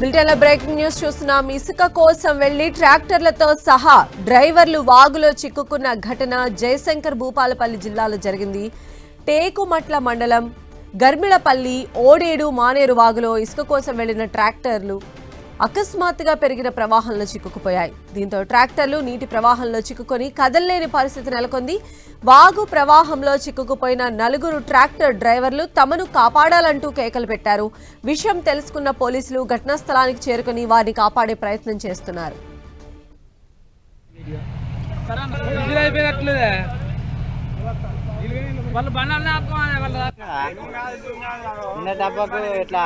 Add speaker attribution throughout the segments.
Speaker 1: బ్రిటన్లో breaking news చూస్తున్నాం. ఇసుక కోసం వెళ్ళి ట్రాక్టర్లతో సహా డ్రైవర్లు వాగులో చిక్కుకున్న ఘటన జయశంకర్ భూపాలపల్లి జిల్లాలో జరిగింది. టేకుమట్ల మండలం గర్మిళపల్లి ఓడేడు మానేరు వాగులో ఇసుక కోసం వెళ్ళిన ట్రాక్టర్లు అకస్మాత్తుగా పెరిగిన ప్రవాహంలో చిక్కుకుపోయాయి. దీంతో ట్రాక్టర్లు నీటి ప్రవాహంలో చిక్కుకొని కదల్లేని పరిస్థితి నెలకొంది. వాగు ప్రవాహంలో చిక్కుకుపోయిన నలుగురు ట్రాక్టర్ డ్రైవర్లు తమను కాపాడాలంటూ కేకలు పెట్టారు. విషయం తెలుసుకున్న పోలీసులు ఘటనా స్థలానికి చేరుకుని వారిని కాపాడే ప్రయత్నం చేస్తున్నారు.
Speaker 2: విజిల్ అయిపోయినట్లేదే. వాళ్ళు బండాలనే ఆపుకోవాలి వాళ్ళ
Speaker 3: చిన్న డబ్బాకు ఇట్లా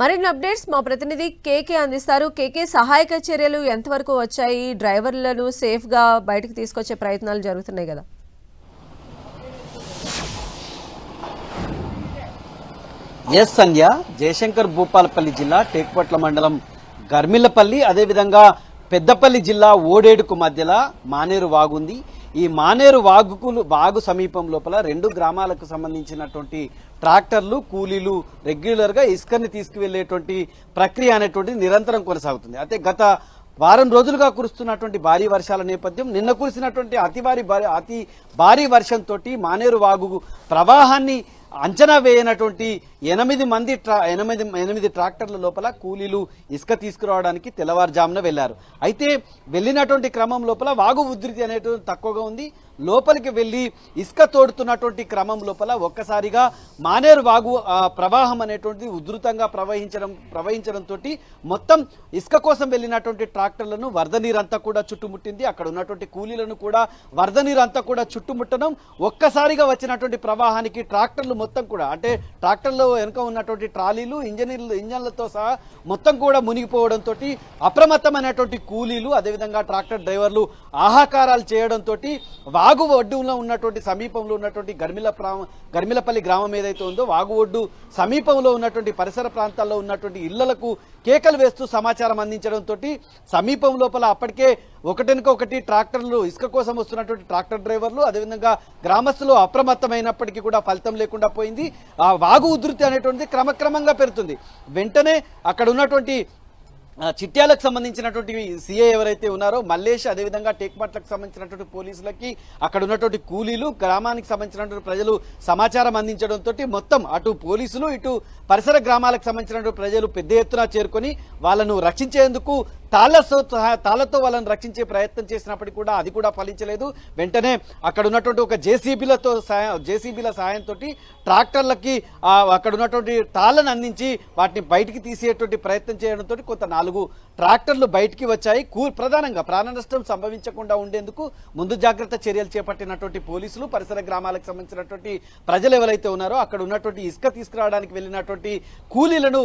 Speaker 1: మరిన్ని అప్డేట్స్ మా ప్రతినిధి కేకే అందిస్తారు. కేకే సహాయక చర్యలు ఎంతవరకు వచ్చాయి? డ్రైవర్లను సేఫ్గా బయటకు తీసుకొచ్చే ప్రయత్నాలు జరుగుతున్నాయి కదా.
Speaker 3: ఎస్ సంధ్య. జయశంకర్ భూపాలపల్లి జిల్లా టేక్పట్ల మండలం గర్మిల్లపల్లి. అదేవిధంగా పెద్దపల్లి జిల్లా ఓడేడుకు మధ్యలో మానేరు వాగుంది. ఈ మానేరు వాగుకులు వాగు సమీపం లోపల రెండు గ్రామాలకు సంబంధించినటువంటి ట్రాక్టర్లు కూలీలు రెగ్యులర్గా ఇసుకని తీసుకువెళ్ళేటువంటి ప్రక్రియ అనేటువంటిది నిరంతరం కొనసాగుతుంది. అయితే గత వారం రోజులుగా కురుస్తున్నటువంటి భారీ వర్షాల నేపథ్యం నిన్న కురిసినటువంటి అతి భారీ భారీ- అతి భారీ వర్షంతో మానేరు వాగు ప్రవాహాన్ని అంచనా వేయనటువంటి ఎనిమిది మంది ట్రా ఎనిమిది ఎనిమిది ట్రాక్టర్ల లోపల కూలీలు ఇసుక తీసుకురావడానికి తెల్లవారుజామున వెళ్ళారు అయితే వెళ్ళినటువంటి క్రమం లోపల వాగు ఉధృతి అనేటువంటి తక్కువగా ఉంది. లోపలికి వెళ్ళి ఇసుక తోడుతున్నటువంటి క్రమం లోపల ఒక్కసారిగా మానేరు వాగు ప్రవాహం అనేటువంటిది ఉధృతంగా ప్రవహించడం ప్రవహించడంతో మొత్తం ఇసుక కోసం వెళ్ళినటువంటి ట్రాక్టర్లను వరద నీరంతా కూడా చుట్టుముట్టింది. అక్కడ ఉన్నటువంటి కూలీలను కూడా వరద నీరంతా కూడా చుట్టుముట్టడం ఒక్కసారిగా వచ్చినటువంటి ప్రవాహానికి ట్రాక్టర్లు మొత్తం కూడా అంటే ట్రాక్టర్లో వెనుక ఉన్నటువంటి ట్రాలీలు ఇంజనీర్లు ఇంజన్లతో సహా మొత్తం కూడా మునిగిపోవడంతో అప్రమత్తమైనటువంటి కూలీలు అదేవిధంగా ట్రాక్టర్ డ్రైవర్లు ఆహాకారాలు చేయడంతో వాగు వాగు ఒడ్డులో ఉన్నటువంటి సమీపంలో ఉన్నటువంటి గర్మిల ప్రా- గర్మిలపల్లి గ్రామం ఏదైతే ఉందో వాగు ఒడ్డు సమీపంలో ఉన్నటువంటి పరిసర ప్రాంతాల్లో ఉన్నటువంటి ఇళ్ళకు కేకలు వేస్తూ సమాచారం అందించడంతో సమీపం లోపల అప్పటికే ఒకటినక ఒకటి ట్రాక్టర్లు ఇసుక కోసం వస్తున్నటువంటి ట్రాక్టర్ డ్రైవర్లు అదేవిధంగా గ్రామస్తులు అప్రమత్తమైనప్పటికీ కూడా ఫలితం లేకుండా పోయింది. ఆ వాగు ఉధృతి అనేటువంటిది క్రమక్రమంగా పెరుగుతుంది. వెంటనే అక్కడ ఉన్నటువంటి చిట్యాలకు సంబంధించినటువంటి సీఏ ఎవరైతే ఉన్నారో మల్లేష్ అదేవిధంగా టేక్మట్లకు సంబంధించినటువంటి పోలీసులకి అక్కడ ఉన్నటువంటి కూలీలు గ్రామానికి సంబంధించినటువంటి ప్రజలు సమాచారం అందించడంతో మొత్తం అటు పోలీసులు ఇటు పరిసర గ్రామాలకు సంబంధించినటువంటి ప్రజలు పెద్ద ఎత్తున చేరుకొని వాళ్ళను రక్షించేందుకు తాళ్ళతో తాళ్ళతో వాళ్ళని రక్షించే ప్రయత్నం చేసినప్పటికీ కూడా అది కూడా ఫలించలేదు. వెంటనే అక్కడ ఉన్నటువంటి ఒక జేసీబీలతో జేసీబీల సహాయంతో ట్రాక్టర్లకి అక్కడ ఉన్నటువంటి తాళ్ళను అందించి వాటిని బయటికి తీసేటువంటి ప్రయత్నం చేయడంతో కొంత నాలుగు ట్రాక్టర్లు బయటికి వచ్చాయి. కూ ప్రధానంగా ప్రాణ నష్టం సంభవించకుండా ఉండేందుకు ముందు జాగ్రత్త చర్యలు చేపట్టినటువంటి పోలీసులు పరిసర గ్రామాలకు సంబంధించినటువంటి ప్రజలు ఎవరైతే ఉన్నారో అక్కడ ఉన్నటువంటి ఇసుక తీసుకురావడానికి వెళ్ళినటువంటి కూలీలను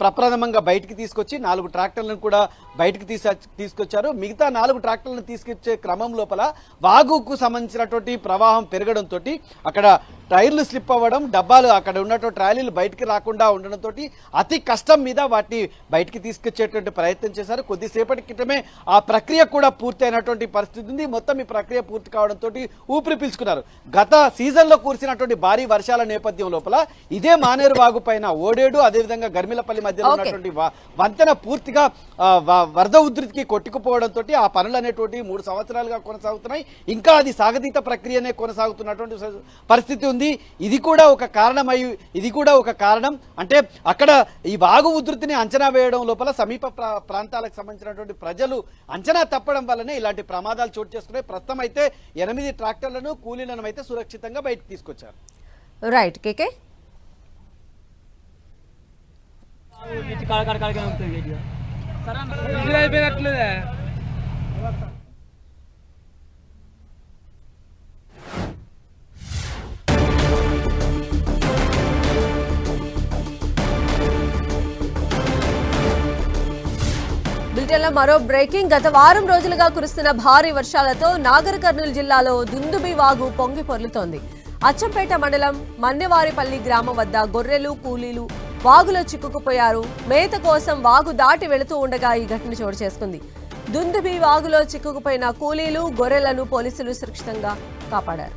Speaker 3: ప్రప్రథమంగా బయటికి తీసుకొచ్చి నాలుగు ట్రాక్టర్లను కూడా బయటికి తీస తీసుకొచ్చారు. మిగతా నాలుగు ట్రాక్టర్లను తీసుకొచ్చే క్రమం లోపల వాగుకు సంబంధించినటువంటి ప్రవాహం పెరగడంతో అక్కడ టైర్లు స్లిప్ అవ్వడం డబ్బాలు అక్కడ ఉన్నటువంటి ట్రాలీలు బయటికి రాకుండా ఉండడంతో అతి కష్టం మీద వాటిని బయటికి తీసుకొచ్చేటువంటి ప్రయత్నం చేశారు. కొద్దిసేపటి క్రితమే ఆ ప్రక్రియ కూడా పూర్తయినటువంటి పరిస్థితి ఉంది. మొత్తం ఈ ప్రక్రియ పూర్తి కావడంతో ఊపిరి పీల్చుకున్నారు. గత సీజన్లో కురిసినటువంటి భారీ వర్షాల నేపథ్యం లోపల ఇదే మానేరు వాగు పైన ఓడేడు అదేవిధంగా గర్మిలపల్లి మధ్యలో. ఉన్నటువంటి వంతెన పూర్తిగా వరద ఉధృతికి కొట్టుకుపోవడంతో ఆ పనులు అనేటువంటి మూడు సంవత్సరాలుగా కొనసాగుతున్నాయి. ఇంకా అది సాగతీత ప్రక్రియనే కొనసాగుతున్నటువంటి పరిస్థితి ఉంది ఇది కూడా ఒక కారణమై ఇది కూడా ఒక కారణం. అంటే అక్కడ ఈ వాగు ఉధృతిని అంచనా వేయడం లోపల సమీప ప్రా- ప్రాంతాలకు సంబంధించినటువంటి ప్రజలు అంచనా తప్పడం వల్లనే ఇలాంటి ప్రమాదాలు చోటు చేసుకున్నాయి. ప్రస్తుతం అయితే ఎనిమిది ట్రాక్టర్లను కూలీలను అయితే సురక్షితంగా బయటకు తీసుకొచ్చారు.
Speaker 1: రైట్ కేకే?
Speaker 2: కాడ కాడ
Speaker 1: బ్రిటన్లో మరో బ్రేకింగ్. గత వారం రోజులుగా కురుస్తున్న భారీ వర్షాలతో నాగర్ కర్నూలు జిల్లాలో దుందుబి వాగు పొంగి పొర్లుతోంది. అచ్చంపేట మండలం మన్నెవారిపల్లి గ్రామం వద్ద గొర్రెలు కూలీలు వాగులో చిక్కుకుపోయారు. మేత కోసం వాగు దాటి వెళుతూ ఉండగా ఈ ఘటన చోటు చేసుకుంది. దుందుబి వాగులో చిక్కుకుపోయిన కూలీలు గొర్రెలను పోలీసులు సురక్షితంగా కాపాడారు.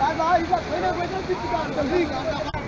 Speaker 2: 来来，一个回来回来，自己干，自己干。